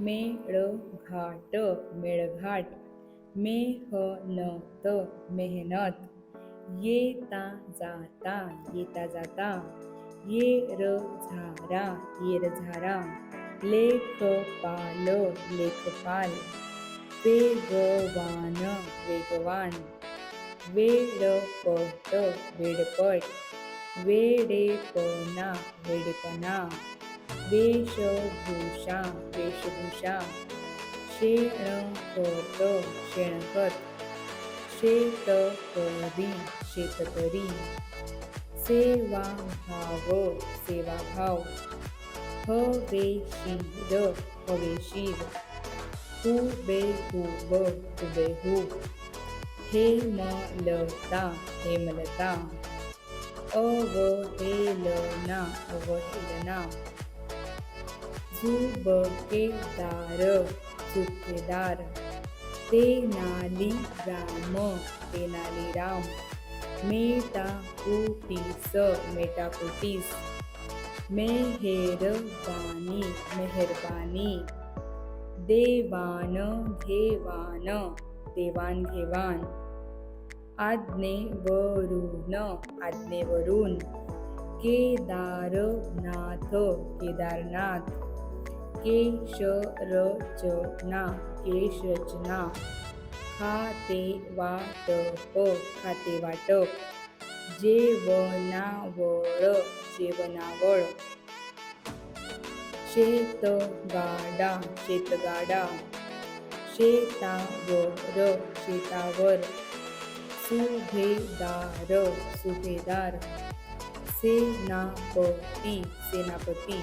मेळ घाट मेळघाट मेहनत मेहनत. येता जाता येता जाता येर झारा येर झारा लेखपाल लेखपाल. वेगवान वेगवान. वेडपट वेडपट. वेडेपणा वेडेपणा. वेशभूषा वेशभूषा शेणखत शेणखत शेतकरी शेतकरी सेवाभाव सेवाभाव हवेशीर हवेशीर हुबेहूब हुबेहूब हेमलता हेमलता अवहेलना अवहेलना સુબકેદાર, સુખેદાર. તેનાલી રામ તેનાલી રામ. મેટાકુટીસ મેટાકુટીસ. મેહેરબાની, મહેરબાની. દેવાન, ઘેવાન દેવાન, ઘેવાન. આજ્ઞે વરુણ આજ્ઞે વરુણ. કેદારનાથ કેદારનાથ. केशरचना केशरचना। खाते वाटप खाते वाटप जेवणावळ जेवणावळ। शेतगाडा शेतगाडा। शेतावर शेतावर। सुभेदार सुभेदार। सेनापती सेनापती।